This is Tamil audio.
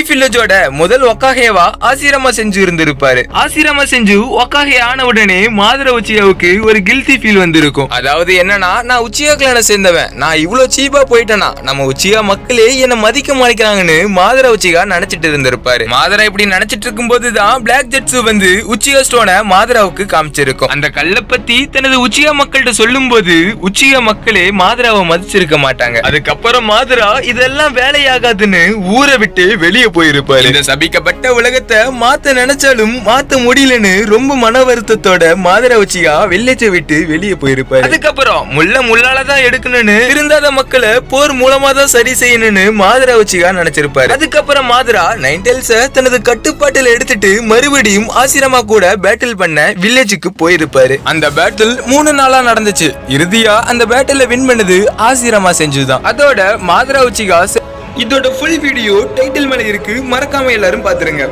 வில்லேஜோட முதல் ஒக்காகேவா ஆசிரமா செஞ்சு இருந்திருப்பாரு. ஆசிரமா செஞ்சு ஒக்காகே ஆன உடனே மாதுர உச்சியாவுக்கு ஒரு கில்ட்டி ஃபீல் வந்திருக்கும். அதாவது என்னன்னா நான் உச்சியா கிளான சேர்ந்தவன். நான் இவ்வளவு சீப்பா போயிட்டேனா நம்ம உச்சியா மக்களே என்ன மதிக்க மாட்டேங்கிறாங்கன்னு மாதுர உச்சிகா நினைச்சிட்டு இருந்திருப்பாரு. மாதுரா இப்படி நினைச்சிட்டு இருக்கும்போது தான் பிளாக் ஜெட்ஸு வந்து உச்சியா ஸ்டோனை மாதுராவுக்கு காமிச்சிருக்கும். அந்த கல்லை பத்தி தனது உச்சியா மக்கள்கிட்ட சொல்லும்போது உச்சியா மக்களே மாதுராவை மதிச்சிருக்க மாட்டாங்க. அதுக்கப்புறம் மாதுரா இதெல்லாம் வேலையாகாதுன்னு ஊரை விட்டு வெளியே போயிருப்பாரு இந்த சபிக்கப்பட்ட உலகத்தை மாத்த நினைச்சாலும் மாத்த முடியலன்னு ரொம்ப மன வருத்தத்தோட மாதுரா உச்சியா வெள்ளச்ச விட்டு வெளியே போயிருப்பாரு. அதுக்கப்புறம் முள்ள முள்ளால தான் எடுக்கணும்னு திருந்தாத மக்களை போர் மூலமா தான் சரி செய்யணும்னு மாதுரா உச்சிகா நினைச்சிருப்பாரு. அதுக்கப்புறம் மாதுரா நைன்டெல்ஸ தனது கட்டுப்பாட்டுல எடுத்துட்டு மறுபடியும் ஆசிரமா கூட பேட்டில் பண்ண வில்லேஜுக்கு போயிருப்பாரு. அந்த பேட்டில் மூணு நாளா நடந்துச்சு. இறுதியா அந்த பேட்டில வின் பண்ணது ஆசிரமா செஞ்சுதான். அதோட மாதுரா உச்சிகா இதோட ஃபுல் வீடியோ டைட்டில் மேலே இருக்கு. மறக்காம எல்லாரும் பாத்துருங்க.